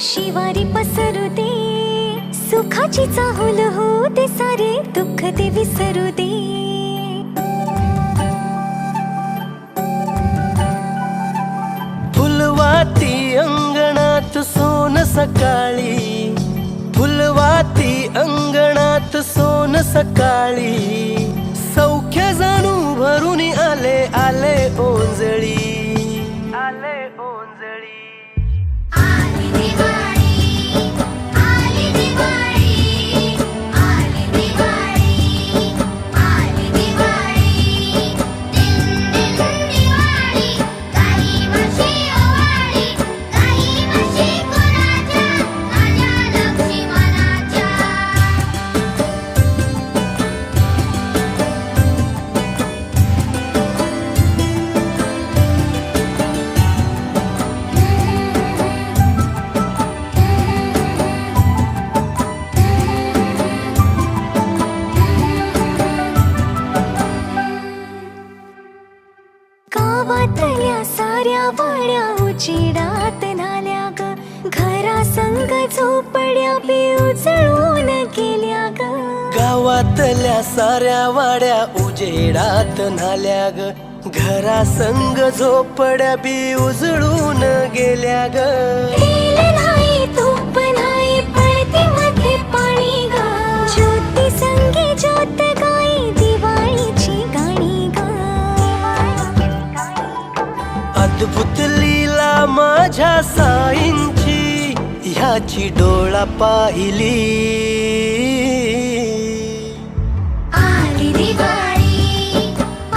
शिवारी पसरू दे. सुखाची चाहुल हो दे सारे दुःख ते विसरू दे. फुलवाती अंगणात सोन सकाळी. फुलवाती अंगणात सोन सकाळी. सौख्य जाणू भरून आले आले ओंजळी. आले ओंजळी. साऱ्या पाण्या उचिडात नाल्या ग. घरा संग झोपड्या बी उजळून गेल्या ग. गावातल्या साऱ्या वाड्या उजेडात नाल्या ग. घरा संग झोपड्या बी उजळून गेल्या ग. ह्याची डोळा पाहिली. आली दिवाळी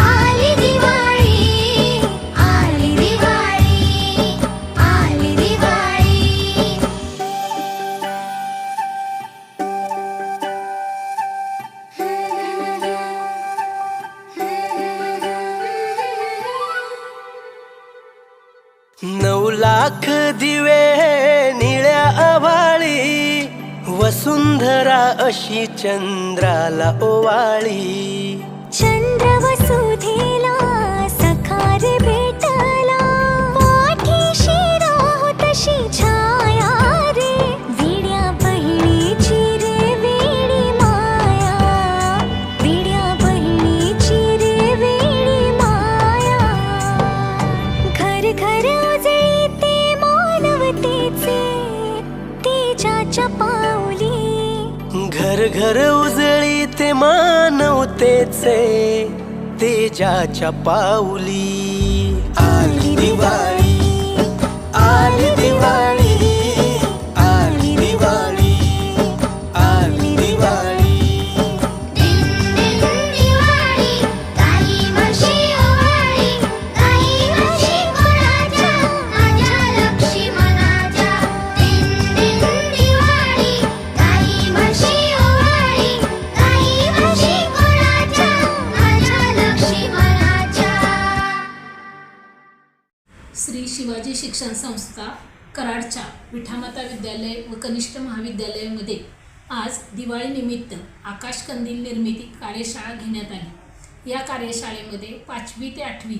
आली दिवाळी आली दिवाळी आली दिवाळी. नऊ लाख दिवे वाळी वसुंधरा अशी चंद्राला ओवाळी. घर घर उजळी ते मानवतेचे तेजाच्या पाऊली. आली दिवाळी श्री शिवाजी शिक्षण संस्था कराडच्या विठामाता विद्यालय व कनिष्ठ महाविद्यालयामध्ये आज दिवाळीनिमित्त आकाशकंदील निर्मिती कार्यशाळा घेण्यात आली. या कार्यशाळेमध्ये पाचवी ते आठवी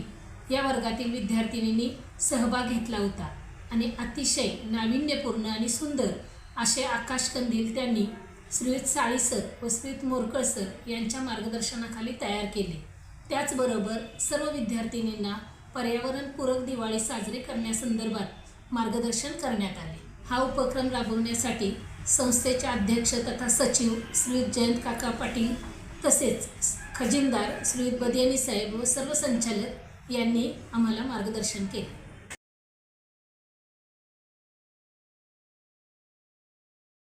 या वर्गातील विद्यार्थिनींनी सहभाग घेतला होता आणि अतिशय नाविन्यपूर्ण आणि सुंदर असे आकाशकंदील त्यांनी श्रीयुत साळी सर व श्रीयुत मोरकळ सर यांच्या मार्गदर्शनाखाली तयार केले. त्याचबरोबर सर्व विद्यार्थिनींना पर्यावरणपूरक दिवाळी साजरी करण्यासंदर्भात मार्गदर्शन करण्यात आले. हा उपक्रम राबवण्यासाठी संस्थेच्या अध्यक्ष तथा सचिव श्री जयंत काका पाटील तसेच खजिनदार श्री बदियानी साहेब व सर्व संचालक यांनी आम्हाला मार्गदर्शन केले.